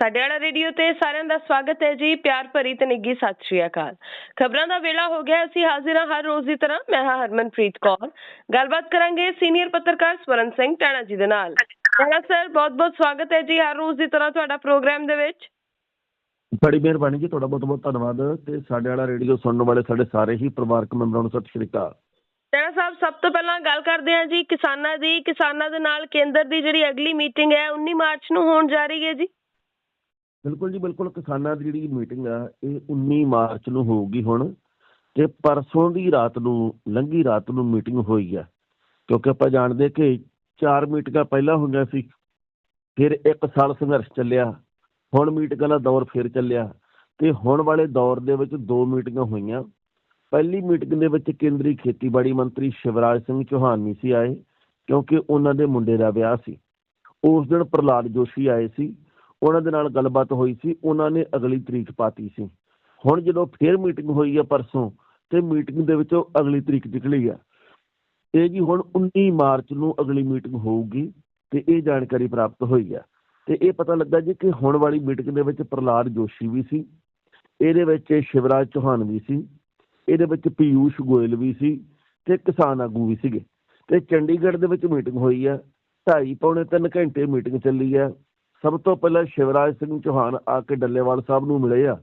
ਸਾਡੇ ਵਾਲਾ ਰੇਡੀਓ ਤੇ ਸਾਰਿਆਂ ਦਾ ਸਵਾਗਤ ਹੈ ਜੀ ਪਿਆਰ ਭਰੀ ਤੇ ਨਿੱਘੀ ਸਤਿ ਸ਼੍ਰੀ ਅਕਾਲ। ਖਬਰਾਂ ਦਾ ਵੇਲਾ ਹੋ ਗਿਆ ਅਸੀਂ ਹਾਜ਼ਰ ਹਾਂ ਹਰ ਰੋਜ਼ ਦੀ ਤਰ੍ਹਾਂ ਮੈਂ ਹਾਂ ਹਰਮਨਪ੍ਰੀਤ ਕੌਰ। ਗੱਲਬਾਤ ਕਰਾਂਗੇ ਸੀਨੀਅਰ ਪੱਤਰਕਾਰ ਸਵਰਨ ਸਿੰਘ ਟਾਣਾ ਜੀ ਦੇ ਨਾਲ। ਟਾਣਾ ਸਰ ਬਹੁਤ ਬਹੁਤ ਸਵਾਗਤ ਹੈ ਜੀ ਹਰ ਰੋਜ਼ ਦੀ ਤਰ੍ਹਾਂ ਤੁਹਾਡਾ ਪ੍ਰੋਗਰਾਮ ਦੇ ਵਿੱਚ। ਬੜੀ ਮਿਹਰਬਾਨੀ ਜੀ ਤੁਹਾਡਾ ਬਹੁਤ ਬਹੁਤ ਧੰਨਵਾਦ ਤੇ ਸਾਡੇ ਵਾਲਾ ਰੇਡੀਓ ਸੁਣਨ ਵਾਲੇ ਸਾਡੇ ਸਾਰੇ ਹੀ ਪਰਿਵਾਰਕ ਮੈਂਬਰਾਂ ਨੂੰ ਸਤਿ ਸ਼੍ਰੀ ਅਕਾਲ। ਟਾਣਾ ਸਾਹਿਬ ਸਭ ਤੋਂ ਪਹਿਲਾਂ ਗੱਲ ਕਰਦੇ ਹਾਂ ਜੀ ਕਿਸਾਨਾਂ ਦੀ ਕਿਸਾਨਾਂ ਦੇ ਨਾਲ ਕੇਂਦਰ ਦੀ ਜਿਹੜੀ ਅਗਲੀ ਮੀਟਿੰਗ ਹੈ 19 ਮਾਰਚ ਨੂੰ ਹੋਣ ਜਾ ਰਹੀ ਹੈ ਜੀ। ਬਿਲਕੁਲ ਜੀ, ਬਿਲਕੁਲ ਕਿਸਾਨਾਂ ਦੀ ਜਿਹੜੀ ਮੀਟਿੰਗ ਆ, ਇਹ 19 ਮਾਰਚ ਨੂੰ ਹੋਊਗੀ ਹੁਣ ਤੇ ਪਰਸੋਂ ਦੀ ਰਾਤ ਨੂੰ, ਲੰਘੀ ਰਾਤ ਨੂੰ ਮੀਟਿੰਗ ਹੋਈ ਆ। ਕਿਉਂਕਿ ਆਪਾਂ ਜਾਣਦੇ ਕਿ ਚਾਰ ਮੀਟਿੰਗਾਂ ਪਹਿਲਾਂ ਹੋਈਆਂ ਸੀ, ਫਿਰ ਇੱਕ ਸਾਲ ਸੰਘਰਸ਼ ਚੱਲਿਆ, ਹੁਣ ਮੀਟਿੰਗਾਂ ਦਾ ਦੌਰ ਫਿਰ ਚੱਲਿਆ ਤੇ ਹੁਣ ਵਾਲੇ ਦੌਰ ਦੇ ਵਿੱਚ ਦੋ ਮੀਟਿੰਗਾਂ ਹੋਈਆਂ। ਪਹਿਲੀ ਮੀਟਿੰਗ ਦੇ ਵਿੱਚ ਕੇਂਦਰੀ ਖੇਤੀਬਾੜੀ ਮੰਤਰੀ ਸ਼ਿਵਰਾਜ ਸਿੰਘ ਚੌਹਾਨ ਨਹੀਂ ਸੀ ਆਏ, ਕਿਉਂਕਿ ਉਹਨਾਂ ਦੇ ਮੁੰਡੇ ਦਾ ਵਿਆਹ ਸੀ। ਉਸ ਦਿਨ ਪ੍ਰਹਲਾਦ ਜੋਸ਼ੀ ਆਏ ਸੀ ਉਹਨਾਂ ਦੇ ਨਾਲ ਗੱਲਬਾਤ ਹੋਈ ਸੀ, ਉਹਨਾਂ ਨੇ ਅਗਲੀ ਤਰੀਕ ਪਾਤੀ ਸੀ। ਹੁਣ ਜਦੋਂ ਫੇਰ ਮੀਟਿੰਗ ਹੋਈ ਆ ਪਰਸੋਂ, ਤੇ ਮੀਟਿੰਗ ਦੇ ਵਿੱਚ ਉਹ ਅਗਲੀ ਤਰੀਕ ਨਿਕਲੀ ਆ। ਇਹ ਜੀ ਹੁਣ 19 ਮਾਰਚ ਨੂੰ ਅਗਲੀ ਮੀਟਿੰਗ ਹੋਊਗੀ, ਤੇ ਇਹ ਜਾਣਕਾਰੀ ਪ੍ਰਾਪਤ ਹੋਈ ਆ। ਤੇ ਇਹ ਪਤਾ ਲੱਗਾ ਜੀ ਕਿ ਹੁਣ ਵਾਲੀ ਮੀਟਿੰਗ ਦੇ ਵਿੱਚ ਪ੍ਰਹਲਾਦ ਜੋਸ਼ੀ ਵੀ ਸੀ, ਇਹਦੇ ਵਿੱਚ ਸ਼ਿਵਰਾਜ ਚੌਹਾਨ ਵੀ ਸੀ, ਇਹਦੇ ਵਿੱਚ ਪੀਯੂਸ਼ ਗੋਇਲ ਵੀ ਸੀ, ਤੇ ਕਿਸਾਨ ਆਗੂ ਵੀ ਸੀਗੇ। ਤੇ ਚੰਡੀਗੜ੍ਹ ਦੇ ਵਿੱਚ ਮੀਟਿੰਗ ਹੋਈ ਆ, ਢਾਈ ਪੌਣੇ 3 ਘੰਟੇ ਮੀਟਿੰਗ ਚੱਲੀ ਆ ਸਭ ਤੋਂ ਪਹਿਲਾਂ ਸ਼ਿਵਰਾਜ ਸਿੰਘ ਚੌਹਾਨ ਆ ਕੇ ਡੱਲੇਵਾਲ ਸਾਹਿਬ ਨੂੰ ਮਿਲੇ ਆ।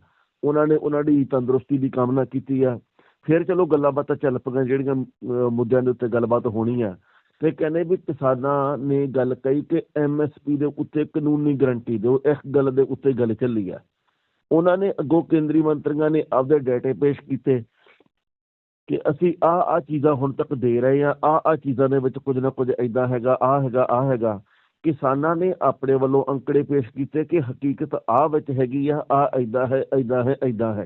ਉਹਨਾਂ ਨੇ ਉਹਨਾਂ ਦੀ ਤੰਦਰੁਸਤੀ ਦੀ ਕਾਮਨਾ ਕੀਤੀ ਆ। ਫਿਰ ਚਲੋ ਗੱਲਾਂ ਬਾਤਾਂ ਚੱਲ ਪਈਆਂ, ਜਿਹੜੀਆਂ ਮੁੱਦਿਆਂ ਦੇ ਉੱਤੇ ਗੱਲਬਾਤ ਹੋਣੀ ਆ। ਤੇ ਕਹਿੰਦੇ ਵੀ ਕਿਸਾਨਾਂ ਨੇ ਗੱਲ ਕਹੀ ਕਿ ਐਮਐਸਪੀ ਦੇ ਉੱਤੇ ਕਾਨੂੰਨੀ ਗਰੰਟੀ ਦਿਓ, ਇਸ ਗੱਲ ਦੇ ਉੱਤੇ ਗੱਲ ਚੱਲੀ ਆ। ਉਹਨਾਂ ਨੇ ਅੱਗੋਂ ਕੇਂਦਰੀ ਮੰਤਰੀਆਂ ਨੇ ਆਪਦੇ ਡਾਟੇ ਪੇਸ਼ ਕੀਤੇ ਕਿ ਅਸੀਂ ਆ ਆ ਚੀਜ਼ਾਂ ਹੁਣ ਤੱਕ ਦੇ ਰਹੇ ਆ ਆ ਆ ਚੀਜ਼ਾਂ ਦੇ ਵਿੱਚ ਕੁਝ ਨਾ ਕੁਝ ਐਦਾਂ ਹੈਗਾ ਆ ਹੈਗਾ ਆ ਹੈਗਾ। ਕਿਸਾਨਾਂ ਨੇ ਆਪਣੇ ਵੱਲੋਂ ਅੰਕੜੇ ਪੇਸ਼ ਕੀਤੇ ਕਿ ਹਕੀਕਤ ਆ ਵਿੱਚ ਹੈਗੀ ਆ ਆ ਐਦਾਂ ਹੈ ਐਦਾਂ ਹੈ ਐਦਾਂ ਹੈ।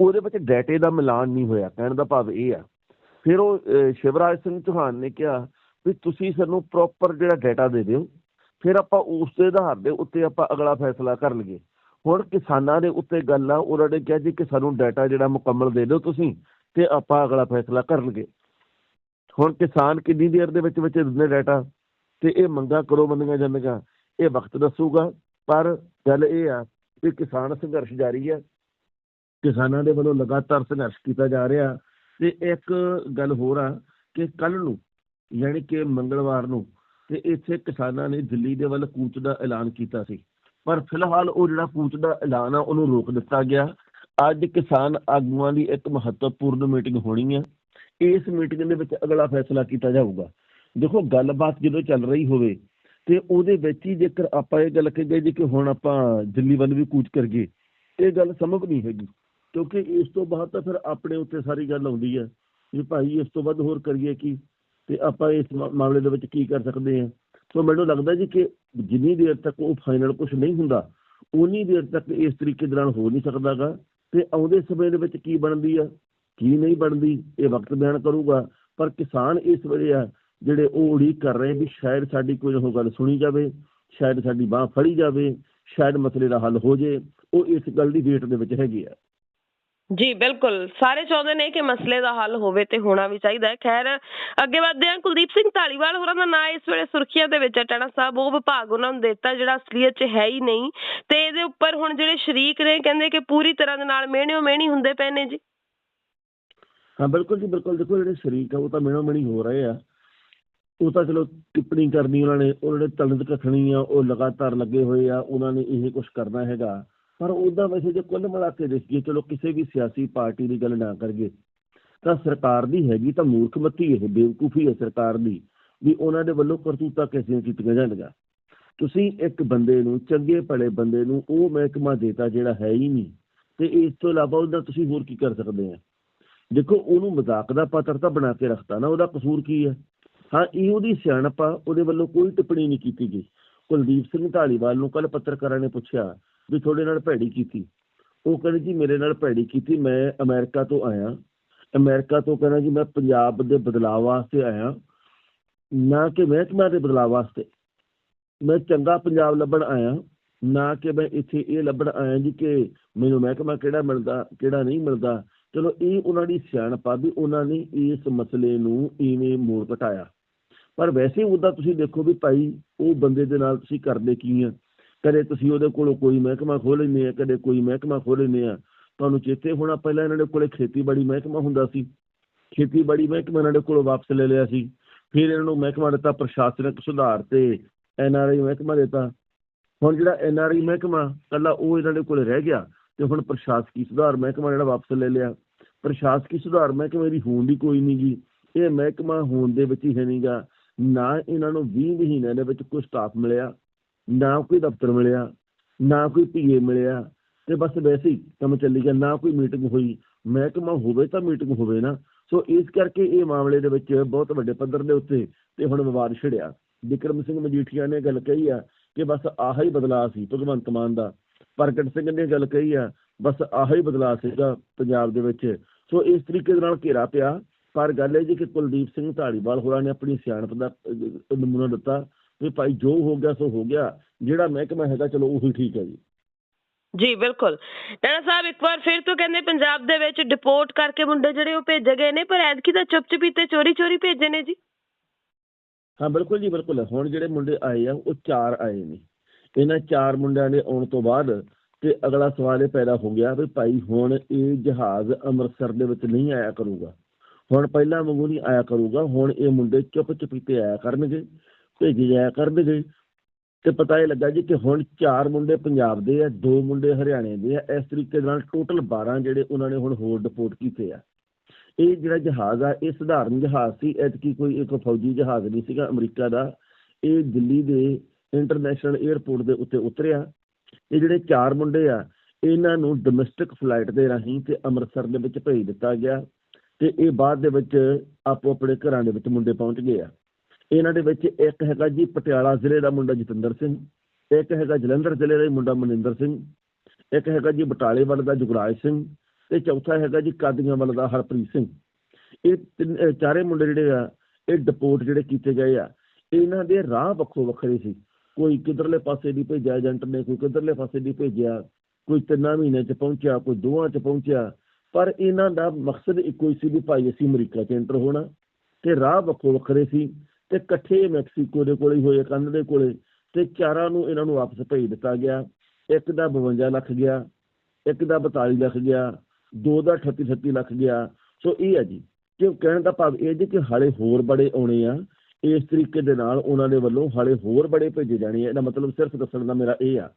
ਉਹਦੇ ਵਿੱਚ ਡਾਟੇ ਦਾ ਮਿਲਾਨ ਨਹੀਂ ਹੋਇਆ, ਕਹਿਣ ਦਾ ਭਾਵ ਇਹ ਆ। ਫਿਰ ਉਹ ਸ਼ਿਵਰਾਜ ਸਿੰਘ ਚੌਹਾਨ ਨੇ ਕਿਹਾ ਵੀ ਤੁਸੀਂ ਸਾਨੂੰ ਪ੍ਰੋਪਰ ਜਿਹੜਾ ਡਾਟਾ ਦੇ ਦਿਓ, ਫਿਰ ਆਪਾਂ ਉਸ ਦੇ ਆਧਾਰ ਦੇ ਉੱਤੇ ਆਪਾਂ ਅਗਲਾ ਫੈਸਲਾ ਕਰ ਲਈਏ। ਹੁਣ ਕਿਸਾਨਾਂ ਦੇ ਉੱਤੇ ਗੱਲ ਆ, ਉਹਨਾਂ ਨੇ ਕਿਹਾ ਜੀ ਕਿ ਸਾਨੂੰ ਡਾਟਾ ਜਿਹੜਾ ਮੁਕੰਮਲ ਦੇ ਦਿਓ ਤੁਸੀਂ, ਤੇ ਆਪਾਂ ਅਗਲਾ ਫੈਸਲਾ ਕਰ ਲਈਏ। ਹੁਣ ਕਿਸਾਨ ਕਿੰਨੀ ਦੇਰ ਦੇ ਵਿੱਚ ਵਿੱਚ ਦਿੰਦੇ ਡਾਟਾ? ਤੇ ਇਹ ਮੰਗਾ ਕਰੋ ਮੰਨੀਆਂ ਜਾਂਦੀਆਂ। ਇਹ ਵਕਤ ਦੱਸੂਗਾ, ਪਰ ਗੱਲ ਇਹ ਆ ਕਿ ਕਿਸਾਨ ਸੰਘਰਸ਼ ਜਾਰੀ ਹੈ ਕਿਸਾਨਾਂ ਦੇ ਵੱਲੋਂ ਲਗਾਤਾਰ ਸੰਘਰਸ਼ ਕੀਤਾ ਜਾ ਰਿਹਾ। ਤੇ ਇੱਕ ਗੱਲ ਹੋਰ ਆ ਕਿ ਕੱਲ ਨੂੰ, ਯਾਨੀ ਕਿ ਮੰਗਲਵਾਰ ਨੂੰ, ਤੇ ਇੱਥੇ ਕਿਸਾਨਾਂ ਨੇ ਦਿੱਲੀ ਦੇ ਵੱਲ ਕੂਚ ਦਾ ਐਲਾਨ ਕੀਤਾ ਸੀ। ਪਰ ਫਿਲਹਾਲ ਉਹ ਜਿਹੜਾ ਕੂਚ ਦਾ ਐਲਾਨ ਆ, ਉਹਨੂੰ ਰੋਕ ਦਿੱਤਾ ਗਿਆ। ਅੱਜ ਕਿਸਾਨ ਆਗੂਆਂ ਦੀ ਇੱਕ ਮਹੱਤਵਪੂਰਨ ਮੀਟਿੰਗ ਹੋਣੀ ਹੈ ਇਸ ਮੀਟਿੰਗ ਦੇ ਵਿੱਚ ਅਗਲਾ ਫੈਸਲਾ ਕੀਤਾ ਜਾਊਗਾ। ਦੇਖੋ, ਗੱਲਬਾਤ ਜਦੋਂ ਚੱਲ ਰਹੀ ਹੋਵੇ ਤੇ ਉਹਦੇ ਵਿੱਚ ਹੀ ਜੇਕਰ ਆਪਾਂ ਇਹ ਗੱਲ ਕਹੀਏ ਜੀ ਕਿ ਹੁਣ ਆਪਾਂ ਦਿੱਲੀ ਵੱਲ ਵੀ ਕੂਚ ਕਰੀਏ ਇਹ ਗੱਲ ਸੰਭਵ ਨਹੀਂ ਹੈਗੀ। ਕਿਉਂਕਿ ਇਸ ਤੋਂ ਬਾਅਦ ਤਾਂ ਫਿਰ ਆਪਣੇ ਉੱਤੇ ਸਾਰੀ ਗੱਲ ਆਉਂਦੀ ਹੈ ਵੀ ਭਾਈ ਇਸ ਤੋਂ ਵੱਧ ਹੋਰ ਕਰੀਏ ਕੀ? ਤੇ ਆਪਾਂ ਇਸ ਮਾਮਲੇ ਦੇ ਵਿੱਚ ਕੀ ਕਰ ਸਕਦੇ ਹਾਂ? ਸੋ ਮੈਨੂੰ ਲੱਗਦਾ ਜੀ ਕਿ ਜਿੰਨੀ ਦੇਰ ਤੱਕ ਉਹ ਫਾਈਨਲ ਕੁਝ ਨਹੀਂ ਹੁੰਦਾ ਉਨੀ ਦੇਰ ਤੱਕ ਇਸ ਤਰੀਕੇ ਦੇ ਨਾਲ ਹੋ ਨਹੀਂ ਸਕਦਾਗਾ। ਤੇ ਆਉਂਦੇ ਸਮੇਂ ਦੇ ਵਿੱਚ ਕੀ ਬਣਦੀ ਆ, ਕੀ ਨਹੀਂ ਬਣਦੀ, ਇਹ ਵਕਤ ਬਿਆਨ ਕਰੂਗਾ। ਪਰ ਕਿਸਾਨ ਇਸ ਵੇਲੇ ਆ ਜਿਹੜੇ ਉਹ ਉਡੀਕ ਕਰ ਰਹੇ ਵੀ ਸ਼ਾਇਦ ਸਾਡੀ ਕੋਈ ਉਹ ਗੱਲ ਸੁਣੀ ਜਾਵੇ ਸ਼ਾਇਦ ਸਾਡੀ ਬਾਹ ਫੜੀ ਜਾਵੇ ਸ਼ਾਇਦ ਮਸਲੇ ਦਾ ਹੱਲ ਹੋ ਜੇ ਉਹ ਇਸ ਗੱਲ ਦੀ ਵੇਟ ਦੇ ਵਿੱਚ ਹੈਗੇ ਆ। ਜੀ ਬਿਲਕੁਲ। ਸਾਰੇ ਚਾਹੁੰਦੇ ਨੇ ਕਿ ਮਸਲੇ ਦਾ ਹੱਲ ਹੋਵੇ ਤੇ ਹੋਣਾ ਵੀ ਚਾਹੀਦਾ ਹੈ। ਖੈਰ ਅੱਗੇ ਵਧਦੇ ਹਾਂ। ਕੁਲਦੀਪ ਸਿੰਘ ਢਾਲੀਵਾਲ ਹੋਰਾਂ ਦਾ ਨਾਂ ਇਸ ਵੇਲੇ ਸੁਰਖੀਆਂ ਦੇ ਵਿੱਚ ਹੈ। ਟਾਣਾ ਸਾਹਿਬ ਉਹ ਵਿਭਾਗ ਉਹਨਾਂ ਨੂੰ ਦਿੱਤਾ ਜਿਹੜਾ ਅਸਲੀਅਤ 'ਚ ਹੈ ਹੀ ਨਹੀਂ। ਤੇ ਇਹਦੇ ਉੱਪਰ ਹੁਣ ਜਿਹੜੇ ਸ਼ਰੀਕ ਨੇ ਕਹਿੰਦੇ ਕਿ ਪੂਰੀ ਤਰ੍ਹਾਂ ਦੇ ਨਾਲ ਮਿਹਣਿਓ ਮਿਹਣੀ ਹੁੰਦੇ ਪਏ ਨੇ ਜੀ। ਹਾਂ ਬਿਲਕੁਲ ਜੀ ਬਿਲਕੁਲ। ਦੇਖੋ ਜਿਹੜੇ ਸ਼ਰੀਕ ਆ ਉਹ ਤਾਂ ਮਿਹਣੋ ਮਿਹਣੀ ਹੋ ਰਹੇ ਆ। ਉਹ ਤਾਂ ਚਲੋ ਟਿੱਪਣੀ ਕਰਨੀ ਉਹਨਾਂ ਨੇ ਉਹਨਾਂ ਨੇ ਤਲਤ ਕੱਖਣੀ ਆ, ਉਹ ਲਗਾਤਾਰ ਲੱਗੇ ਹੋਏ ਆ, ਉਹਨਾਂ ਨੇ ਇਹ ਕੁਝ ਕਰਨਾ ਹੈਗਾ। ਪਰ ਉਹਦਾ ਵੈਸੇ ਜੇ ਕੁੱਲ ਮਿਲਾ ਕੇ ਦੇਖੀਏ, ਚਲੋ ਕਿਸੇ ਵੀ ਸਿਆਸੀ ਪਾਰਟੀ ਦੀ ਗੱਲ ਨਾ ਕਰੀਏ, ਤਾਂ ਸਰਕਾਰ ਦੀ ਹੈਗੀ ਤਾਂ ਮੂਰਖਮਤੀ ਇਹ, ਬੇਵਕੂਫੀ ਹੈ ਸਰਕਾਰ ਦੀ, ਵੀ ਉਹਨਾਂ ਦੇ ਵੱਲੋਂ ਕਰਤੂਤਾ ਕਿਸਿਆਂ ਕੀਤੀਆਂ ਜਾਣਗੀਆਂ। ਤੁਸੀਂ ਇੱਕ ਬੰਦੇ ਨੂੰ, ਚੰਗੇ ਭਲੇ ਬੰਦੇ ਨੂੰ, ਉਹ ਮਹਿਕਮਾ ਦੇਤਾ ਜਿਹੜਾ ਹੈ ਹੀ ਨਹੀਂ, ਤੇ ਇਸ ਤੋਂ ਇਲਾਵਾ ਉਹਦਾ ਤੁਸੀਂ ਹੋਰ ਕੀ ਕਰ ਸਕਦੇ ਆ? ਦੇਖੋ, ਉਹਨੂੰ ਮਜ਼ਾਕ ਦਾ ਪਾਤਰ ਤਾਂ ਬਣਾ ਕੇ ਰੱਖਤਾ ਨਾ, ਉਹਦਾ ਕਸੂਰ ਕੀ ਹੈ ਹਾਂ, ਇਹ ਉਹਦੀ ਸਿਆਣਪ ਆ, ਉਹਦੇ ਵੱਲੋਂ ਕੋਈ ਟਿੱਪਣੀ ਨਹੀਂ ਕੀਤੀ ਗਈ। ਕੁਲਦੀਪ ਸਿੰਘ ਢਾਲੀਵਾਲ ਨੂੰ ਕੱਲ ਪੱਤਰਕਾਰਾਂ ਨੇ ਪੁੱਛਿਆ ਵੀ ਤੁਹਾਡੇ ਨਾਲ ਭੈੜੀ ਕੀਤੀ। ਉਹ ਕਹਿੰਦੇ, ਜੀ, ਮੇਰੇ ਨਾਲ ਭੈੜੀ ਕੀਤੀ, ਮੈਂ ਅਮਰੀਕਾ ਤੋਂ ਆਇਆ। ਅਮਰੀਕਾ ਤੋਂ ਕਹਿੰਦਾ, ਜੀ, ਮੈਂ ਪੰਜਾਬ ਦੇ ਬਦਲਾਅ ਵਾਸਤੇ ਆਇਆ। ਨਾ ਕਿ ਮਹਿਕਮਾ ਦੇ ਬਦਲਾਅ ਵਾਸਤੇ। ਮੈਂ ਚੰਗਾ ਪੰਜਾਬ ਲੱਭਣ ਆਇਆ। ਨਾ ਕਿ ਮੈਂ ਇੱਥੇ ਇਹ ਲੱਭਣ ਆਇਆ ਜੀ ਕਿ ਮੈਨੂੰ ਮਹਿਕਮਾ ਕਿਹੜਾ ਮਿਲਦਾ, ਕਿਹੜਾ ਨਹੀਂ ਮਿਲਦਾ। ਚਲੋ, ਇਹ ਉਹਨਾਂ ਦੀ ਸਿਆਣਪ ਆ ਵੀ ਉਹਨਾਂ ਨੇ ਇਸ ਮਸਲੇ ਨੂੰ ਇਵੇਂ ਮੋੜ ਘਟਾਇਆ। ਪਰ ਵੈਸੇ ਮੁੱਦਾ ਤੁਸੀਂ ਦੇਖੋ ਵੀ ਭਾਈ ਉਹ ਬੰਦੇ ਦੇ ਨਾਲ ਤੁਸੀਂ ਕਰਦੇ ਕੀ ਆ? ਕਦੇ ਤੁਸੀਂ ਉਹਦੇ ਕੋਲੋਂ ਕੋਈ ਮਹਿਕਮਾ ਖੋਲ ਲੈਂਦੇ ਆ, ਕਦੇ ਕੋਈ ਮਹਿਕਮਾ ਖੋਲ ਲੈਂਦੇ ਆ। ਤੁਹਾਨੂੰ ਚੇਤੇ ਹੋਣਾ ਪਹਿਲਾਂ ਇਹਨਾਂ ਦੇ ਕੋਲੇ ਖੇਤੀਬਾੜੀ ਮਹਿਕਮਾ ਹੁੰਦਾ ਸੀ। ਖੇਤੀਬਾੜੀ ਮਹਿਕਮਾ ਇਹਨਾਂ ਦੇ ਕੋਲੋਂ ਵਾਪਸ ਲੈ ਲਿਆ ਸੀ। ਫਿਰ ਇਹਨਾਂ ਨੂੰ ਮਹਿਕਮਾ ਦਿੱਤਾ ਪ੍ਰਸ਼ਾਸਨਿਕ ਸੁਧਾਰ ਤੇ ਐਨਆਰਆਈ ਮਹਿਕਮਾ ਦਿੱਤਾ। ਹੁਣ ਜਿਹੜਾ ਐਨਆਰਆਈ ਮਹਿਕਮਾ ਕੱਲਾ ਉਹ ਇਹਨਾਂ ਦੇ ਕੋਲ ਰਹਿ ਗਿਆ ਤੇ ਹੁਣ ਪ੍ਰਸ਼ਾਸਕੀ ਸੁਧਾਰ ਮਹਿਕਮਾ ਜਿਹੜਾ ਵਾਪਸ ਲੈ ਲਿਆ। ਪ੍ਰਸ਼ਾਸਕੀ ਸੁਧਾਰ ਮਹਿਕਮੇ ਦੀ ਹੋਣ ਦੀ ਕੋਈ ਨਹੀਂ ਜੀ ਇਹ ਮਹਿਕਮਾ ਹੋਣ ਦੇ ਵਿੱਚ ਹੀ ਹੈ ਨਹੀਂਗਾ ਨਾ ਇਹਨਾਂ ਨੂੰ 20 ਮਹੀਨਿਆਂ ਦੇ ਵਿੱਚ ਕੋਈ ਸਟਾਫ ਮਿਲਿਆ, ਨਾ ਕੋਈ ਦਫ਼ਤਰ ਮਿਲਿਆ, ਨਾ ਕੋਈ ਪੀਏ ਮਿਲਿਆ ਤੇ ਬਸ ਵੈਸੇ ਹੀ ਕੰਮ ਚੱਲੀ ਗਿਆ, ਨਾ ਕੋਈ ਮੀਟਿੰਗ ਹੋਈ। ਮਹਿਕਮਾ ਹੋਵੇ ਤਾਂ ਮੀਟਿੰਗ ਹੋਵੇ ਨਾ। ਸੋ ਇਸ ਕਰਕੇ ਇਹ ਮਾਮਲੇ ਦੇ ਵਿੱਚ ਬਹੁਤ ਵੱਡੇ ਪੱਧਰ ਦੇ ਉੱਤੇ ਤੇ ਹੁਣ ਵਿਵਾਦ ਛਿੜਿਆ। ਵਿਕਰਮ ਸਿੰਘ ਮਜੀਠੀਆ ਨੇ ਗੱਲ ਕਹੀ ਆ ਕਿ ਬਸ ਆਹ ਹੀ ਬਦਲਾਅ ਸੀ ਭਗਵੰਤ ਮਾਨ ਦਾ। ਪ੍ਰਗਟ ਸਿੰਘ ਨੇ ਗੱਲ ਕਹੀ ਆ, ਬਸ ਆਹ ਹੀ ਬਦਲਾਅ ਸੀਗਾ ਪੰਜਾਬ ਦੇ ਵਿੱਚ। ਸੋ ਇਸ ਤਰੀਕੇ ਦੇ ਨਾਲ ਘੇਰਾ ਪਿਆ। ਪਰ ਗੱਲ ਇਹ ਜੀ ਕਿ ਕੁਲਦੀਪ ਸਿੰਘ ਢਾਲੀਵਾਲ ਹੋਰਾਂ ਨੇ ਆਪਣੀ ਸਿਆਣਪ ਦਾ ਨਮੂਨਾ ਦਿੱਤਾ ਵੀ ਭਾਈ ਜੋ ਹੋ ਗਿਆ ਸੋ ਹੋ ਗਿਆ ਜਿਹੜਾ ਮਹਿਕਮਾ ਹੈਗਾ ਚਲੋ ਉਹੀ ਠੀਕ ਹੈ ਜੀ। ਜੀ ਬਿਲਕੁਲ। ਟਾਣਾ ਸਾਹਿਬ ਇੱਕ ਵਾਰ ਫਿਰ ਤੋਂ ਕਹਿੰਦੇ ਪੰਜਾਬ ਦੇ ਵਿੱਚ ਡਿਪੋਰਟ ਕਰਕੇ ਮੁੰਡੇ ਜਿਹੜੇ ਉਹ ਭੇਜੇ ਗਏ ਨੇ ਪਰ ਐਤਕੀ ਤਾਂ ਚੁੱਪ ਚੁਪੀਤੇ ਚੋਰੀ ਚੋਰੀ ਭੇਜੇ ਨੇ ਜੀ। ਹਾਂ ਬਿਲਕੁਲ ਜੀ ਬਿਲਕੁਲ। ਹੁਣ ਜਿਹੜੇ ਮੁੰਡੇ ਆਏ ਆ ਉਹ ਚਾਰ ਆਏ ਨੇ। ਇਹਨਾਂ ਚਾਰ ਮੁੰਡਿਆਂ ਦੇ ਆਉਣ ਤੋਂ ਬਾਅਦ ਤੇ ਅਗਲਾ ਸਵਾਲ ਇਹ ਪੈਦਾ ਹੋ ਗਿਆ ਵੀ ਭਾਈ ਹੁਣ ਇਹ ਜਹਾਜ਼ ਅੰਮ੍ਰਿਤਸਰ ਦੇ ਵਿੱਚ ਨਹੀਂ ਆਇਆ ਕਰੂਗਾ। ਹੁਣ ਪਹਿਲਾਂ ਵਾਂਗੂ ਨਹੀਂ ਆਇਆ ਕਰੂਗਾ, ਹੁਣ ਇਹ ਮੁੰਡੇ ਚੁੱਪ ਚੁਪੀਤੇ ਆਇਆ ਕਰਨਗੇ, ਭੇਜੇ ਜਾਇਆ ਕਰਨਗੇ। ਤੇ ਪਤਾ ਇਹ ਲੱਗਾ ਜੀ ਕਿ ਹੁਣ ਚਾਰ ਮੁੰਡੇ ਪੰਜਾਬ ਦੇ ਆ, ਦੋ ਮੁੰਡੇ ਹਰਿਆਣੇ ਦੇ ਆ, ਇਸ ਤਰੀਕੇ ਦੇ ਨਾਲ ਟੋਟਲ 12 ਜਿਹੜੇ ਉਹਨਾਂ ਨੇ ਹੁਣ ਹੋਰ ਡਿਪੋਰਟ ਕੀਤੇ ਆ। ਇਹ ਜਿਹੜਾ ਜਹਾਜ਼ ਆ, ਇਹ ਸਧਾਰਨ ਜਹਾਜ਼ ਸੀ, ਐਤਕੀ ਕੋਈ ਇੱਕ ਫੌਜੀ ਜਹਾਜ਼ ਨਹੀਂ ਸੀਗਾ ਅਮਰੀਕਾ ਦਾ। ਇਹ ਦਿੱਲੀ ਦੇ ਇੰਟਰਨੈਸ਼ਨਲ 에ਅਰਪੋਰਟ ਦੇ ਉੱਤੇ ਉਤਰਿਆ। ਇਹ ਜਿਹੜੇ ਚਾਰ ਮੁੰਡੇ ਆ, ਇਹਨਾਂ ਨੂੰ ਡੋਮੈਸਟਿਕ ਫਲਾਈਟ ਦੇ ਰਾਹੀਂ ਤੇ ਅੰਮ੍ਰਿਤਸਰ ਦੇ ਵਿੱਚ ਭੇਜ ਦਿੱਤਾ ਗਿਆ। ਤੇ ਇਹ ਬਾਅਦ ਦੇ ਵਿੱਚ ਆਪੋ ਆਪਣੇ ਘਰਾਂ ਦੇ ਵਿੱਚ ਮੁੰਡੇ ਪਹੁੰਚ ਗਏ ਆ। ਇਹਨਾਂ ਦੇ ਵਿੱਚ ਇੱਕ ਹੈਗਾ ਜੀ ਪਟਿਆਲਾ ਜ਼ਿਲ੍ਹੇ ਦਾ ਮੁੰਡਾ ਜਤਿੰਦਰ ਸਿੰਘ, ਇੱਕ ਹੈਗਾ ਜਲੰਧਰ ਜ਼ਿਲ੍ਹੇ ਦਾ ਹੀ ਮੁੰਡਾ ਮਨਿੰਦਰ ਸਿੰਘ, ਇੱਕ ਹੈਗਾ ਜੀ ਬਟਾਲੇ ਵੱਲ ਦਾ ਜੁਗਰਾਜ ਸਿੰਘ ਤੇ ਚੌਥਾ ਹੈਗਾ ਜੀ ਕਾਦੀਆਂ ਵੱਲ ਦਾ ਹਰਪ੍ਰੀਤ ਸਿੰਘ। ਇਹ ਤਿੰਨ- ਚਾਰੇ ਮੁੰਡੇ ਜਿਹੜੇ ਆ, ਇਹ ਡਿਪੋਰਟ ਜਿਹੜੇ ਕੀਤੇ ਗਏ ਆ। ਇਹਨਾਂ ਦੇ ਰਾਹ ਵੱਖੋ ਵੱਖਰੇ ਸੀ। ਕੋਈ ਕਿਧਰਲੇ ਪਾਸੇ ਦੀ ਭੇਜਿਆ ਏਜੰਟ ਨੇ, ਕੋਈ ਕਿਧਰਲੇ ਪਾਸੇ ਦੀ ਭੇਜਿਆ। ਕੋਈ ਤਿੰਨਾਂ ਮਹੀਨਿਆਂ 'ਚ ਪਹੁੰਚਿਆ, ਕੋਈ ਦੋਵਾਂ 'ਚ ਪਹੁੰਚਿਆ। ਪਰ ਇਹਨਾਂ ਦਾ ਮਕਸਦ ਇੱਕੋ ਹੀ ਸੀ ਵੀ ਭਾਈ ਅਸੀਂ ਅਮਰੀਕਾ 'ਚ ਐਂਟਰ ਹੋਣਾ ਤੇ ਰਾਹ ਵੱਖੋ ਵੱਖਰੇ ਸੀ ਤੇ ਇਕੱਠੇ ਮੈਕਸੀਕੋ ਦੇ ਕੋਲੇ ਹੀ ਹੋਏ ਕੰਧ ਦੇ ਕੋਲੇ ਤੇ ਚਾਰਾਂ ਨੂੰ ਇਹਨਾਂ ਨੂੰ ਵਾਪਸ ਭੇਜ ਦਿੱਤਾ ਗਿਆ। ਇੱਕ ਦਾ 52 ਲੱਖ ਗਿਆ, ਇੱਕ ਦਾ 42 ਲੱਖ ਗਿਆ, ਦੋ ਦਾ 38 38 ਲੱਖ ਗਿਆ। ਸੋ ਇਹ ਹੈ ਜੀ, ਕਿ ਕਹਿਣ ਦਾ ਭਾਵ ਇਹ ਜੀ ਕਿ ਹਾਲੇ ਹੋਰ ਬੜੇ ਆਉਣੇ ਆ। ਇਸ ਤਰੀਕੇ ਦੇ ਨਾਲ ਉਹਨਾਂ ਦੇ ਵੱਲੋਂ ਹਾਲੇ ਹੋਰ ਬੜੇ ਭੇਜੇ ਜਾਣੇ ਆ। ਇਹਦਾ ਮਤਲਬ ਸਿਰਫ ਦੱਸਣ ਦਾ ਮੇਰਾ ਇਹ ਆ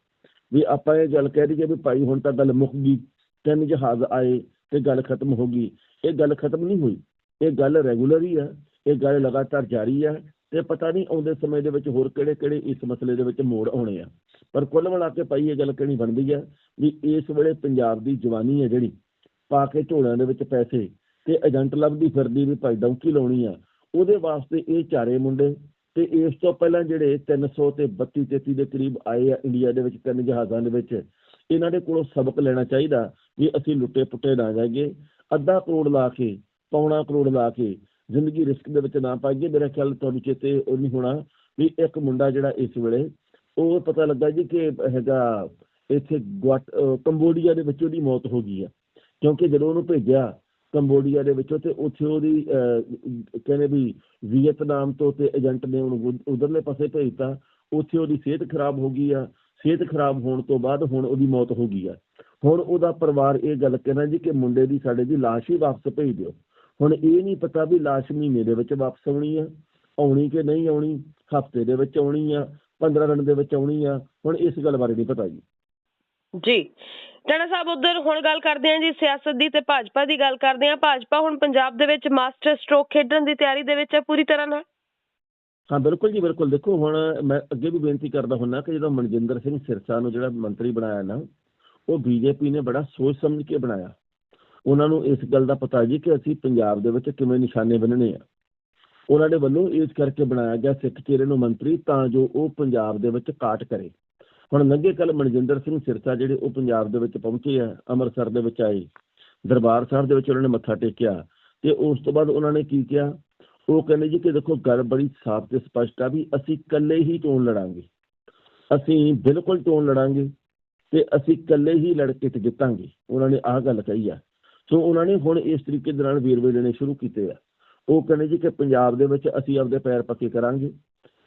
ਵੀ ਆਪਾਂ ਇਹ ਗੱਲ ਕਹਿ ਦਈਏ ਵੀ ਭਾਈ ਹੁਣ ਤਾਂ ਗੱਲ ਮੁੱਕ ਗਈ, ਤਿੰਨ ਜਹਾਜ਼ ਆਏ ਤੇ ਗੱਲ ਖਤਮ ਹੋ ਗਈ। ਇਹ ਗੱਲ ਖਤਮ ਨਹੀਂ ਹੋਈ। ਇਹ ਗੱਲ ਰੈਗੂਲਰ ਹੀ ਆ। ਇਹ ਗੱਲ ਲਗਾਤਾਰ ਜਾਰੀ ਆ ਤੇ ਪਤਾ ਨਹੀਂ ਆਉਂਦੇ ਸਮੇਂ ਦੇ ਵਿੱਚ ਹੋਰ ਕਿਹੜੇ ਕਿਹੜੇ ਇਸ ਮਸਲੇ ਦੇ ਵਿੱਚ ਮੋੜ ਆਉਣੇ ਆ। ਪਰ ਕੁੱਲ ਮਿਲਾ ਕੇ ਭਾਈ ਇਹ ਗੱਲ ਕਹਿਣੀ ਬਣਦੀ ਆ ਵੀ ਇਸ ਵੇਲੇ ਪੰਜਾਬ ਦੀ ਜਵਾਨੀ ਹੈ ਜਿਹੜੀ, ਪਾ ਕੇ ਝੋਲਿਆਂ ਦੇ ਵਿੱਚ ਪੈਸੇ ਤੇ ਏਜੰਟ ਲੱਭਦੀ ਫਿਰਦੀ ਵੀ ਭਾਈ ਡੌਂਕੀ ਲਾਉਣੀ ਆ। ਉਹਦੇ ਵਾਸਤੇ ਇਹ ਚਾਰੇ ਮੁੰਡੇ ਤੇ ਇਸ ਤੋਂ ਪਹਿਲਾਂ ਜਿਹੜੇ 300 ਤੇ 32 33 ਦੇ ਕਰੀਬ ਆਏ ਆ ਇੰਡੀਆ ਦੇ ਵਿੱਚ ਤਿੰਨ ਜਹਾਜ਼ਾਂ ਦੇ ਵਿੱਚ ਇਹਨਾਂ ਦੇ ਕੋਲੋਂ ਸਬਕ ਲੈਣਾ ਚਾਹੀਦਾ ਵੀ ਅਸੀਂ ਲੁੱਟੇ ਪੁੱਟੇ ਨਾ ਜਾਈਏ ਅੱਧਾ ਕਰੋੜ ਲਾ ਕੇ ਪੌਣਾ ਕਰੋੜ ਲਾ ਕੇ ਜ਼ਿੰਦਗੀ ਰਿਸਕ ਦੇ ਵਿੱਚ ਨਾ ਪਾਈਏ। ਮੇਰਾ ਖਿਆਲ ਤੁਹਾਨੂੰ ਚੇਤੇ ਉਹ ਨਹੀਂ ਹੋਣਾ ਵੀ ਇੱਕ ਮੁੰਡਾ ਜਿਹੜਾ ਇਸ ਵੇਲੇ ਉਹ ਪਤਾ ਲੱਗਾ ਜੀ ਕਿ ਹੈਗਾ ਇੱਥੇ ਗੁਆਟ- ਕੰਬੋਡੀਆ ਦੇ ਵਿੱਚ ਉਹਦੀ ਮੌਤ ਹੋ ਗਈ ਆ। ਕਿਉਂਕਿ ਜਦੋਂ ਉਹਨੂੰ ਭੇਜਿਆ ਕੰਬੋਡੀਆ ਦੇ ਵਿੱਚੋਂ ਤੇ ਉੱਥੇ ਉਹਦੀ ਅਹ, ਕਹਿੰਦੇ ਵੀ ਵੀਅਤਨਾਮ ਤੋਂ ਤੇ ਏਜੰਟ ਨੇ ਉਹਨੂੰ ਉਧਰਲੇ ਪਾਸੇ ਭੇਜਤਾ ਉੱਥੇ ਉਹਦੀ ਸਿਹਤ ਖਰਾਬ ਹੋ ਗਈ ਆ। ਸਿਹਤ ਖਰਾਬ ਹੋਣ ਤੋਂ ਬਾਅਦ ਹੁਣ ਉਹਦੀ ਮੌਤ ਹੋ ਗਈ ਆ। ਹੁਣ ਉਹਦਾ ਪਰਿਵਾਰ ਇਹ ਗੱਲ ਕਹਿੰਦਾ ਜੀ ਕਿ ਮੁੰਡੇ ਦੀ ਸਾਡੇ ਦੀ ਲਾਸ਼ ਹੀ ਵਾਪਸ ਭੇਜ ਦਿਓ। ਹੁਣ ਇਹ ਨਹੀਂ ਪਤਾ ਵੀ ਲਾਸ਼ ਮਹੀਨੇ ਦੇ ਵਿੱਚ ਵਾਪਸ ਆਉਣੀ ਆ, ਆਉਣੀ ਕਿ ਨਹੀਂ ਆਉਣੀ, ਹਫ਼ਤੇ ਦੇ ਵਿੱਚ ਆਉਣੀ ਆ 15 ਦਿਨ ਦੇ ਵਿੱਚ ਆਉਣੀ ਆ, ਹੁਣ ਇਸ ਗੱਲ ਬਾਰੇ ਨਹੀਂ ਪਤਾ ਜੀ। ਜੀ ਟਾਣਾ ਸਾਹਿਬ ਉਧਰ ਹੁਣ ਗੱਲ ਕਰਦੇ ਹਾਂ ਜੀ ਸਿਆਸਤ ਦੀ ਤੇ ਭਾਜਪਾ ਦੀ ਗੱਲ ਕਰਦੇ ਹਾਂ। ਭਾਜਪਾ ਹੁਣ ਪੰਜਾਬ ਦੇ ਵਿੱਚ ਮਾਸਟਰ ਸਟ੍ਰੋਕ ਖੇਡਣ ਦੀ ਤਿਆਰੀ ਦੇ ਵਿੱਚ ਹੈ ਪੂਰੀ ਤਰ੍ਹਾਂ ਨਾਲ? ਹਾਂ, ਬਿਲਕੁਲ ਜੀ, ਬਿਲਕੁਲ। ਦੇਖੋ, ਹੁਣ ਮੈਂ ਅੱਗੇ ਵੀ ਬੇਨਤੀ ਕਰਦਾ ਹੁੰਨਾ ਕਿ ਜਦੋਂ ਮਨਜਿੰਦਰ ਸਿੰਘ ਸਿਰਸਾ ਨੂੰ ਜਿਹੜਾ ਮੰਤਰੀ ਬਣਾਇਆ ਨਾ, ਉਹ ਬੀਜੇਪੀ ਨੇ ਬੜਾ ਸੋਚ ਸਮਝ ਕੇ ਬਣਾਇਆ। ਉਹਨਾਂ ਨੂੰ ਇਸ ਗੱਲ ਦਾ ਪਤਾ ਜੀ ਕਿ ਅਸੀਂ ਪੰਜਾਬ ਦੇ ਵਿੱਚ ਕਿਵੇਂ ਨਿਸ਼ਾਨੇ ਬੰਨਣੇ ਆ। ਉਹਨਾਂ ਦੇ ਵੱਲੋਂ ਇਸ ਕਰਕੇ ਬਣਾਇਆ ਗਿਆ ਸਿੱਖ ਚਿਹਰੇ ਨੂੰ ਮੰਤਰੀ ਤਾਂ ਜੋ ਉਹ ਪੰਜਾਬ ਦੇ ਵਿੱਚ ਕਾਟ ਕਰੇ। ਹੁਣ ਲੰਘੇ ਕੱਲ ਮਨਜਿੰਦਰ ਸਿੰਘ ਸਿਰਸਾ ਜਿਹੜੇ ਉਹ ਪੰਜਾਬ ਦੇ ਵਿੱਚ ਪਹੁੰਚੇ ਆ, ਅੰਮ੍ਰਿਤਸਰ ਦੇ ਵਿੱਚ ਆਏ, ਦਰਬਾਰ ਸਾਹਿਬ ਦੇ ਵਿੱਚ ਉਹਨਾਂ ਨੇ ਮੱਥਾ ਟੇਕਿਆ ਤੇ ਉਸ ਤੋਂ ਬਾਅਦ ਉਹਨਾਂ ਨੇ ਕੀ ਕਿਹਾ? ਉਹ ਕਹਿੰਦੇ ਜੀ ਕਿ ਦੇਖੋ ਗੱਲ ਬੜੀ ਸਾਫ਼ ਤੇ ਸਪਸ਼ਟ ਆ ਵੀ ਅਸੀਂ ਇਕੱਲੇ ਹੀ ਚੋਣ ਲੜਾਂਗੇ। ਅਸੀਂ ਬਿਲਕੁਲ ਚੋਣ ਲੜਾਂਗੇ ਤੇ ਅਸੀਂ ਇਕੱਲੇ ਹੀ ਲੜ ਕੇ ਤੇ ਜਿੱਤਾਂਗੇ। ਉਹਨਾਂ ਨੇ ਆਹ ਗੱਲ ਕਹੀ ਆ। ਸੋ ਉਹਨਾਂ ਨੇ ਹੁਣ ਇਸ ਤਰੀਕੇ ਦੇ ਨਾਲ ਵੇਰਵੇ ਦੇਣੇ ਸ਼ੁਰੂ ਕੀਤੇ ਆ। ਉਹ ਕਹਿੰਦੇ ਜੀ ਕਿ ਪੰਜਾਬ ਦੇ ਵਿੱਚ ਅਸੀਂ ਆਪਦੇ ਪੈਰ ਪੱਕੇ ਕਰਾਂਗੇ।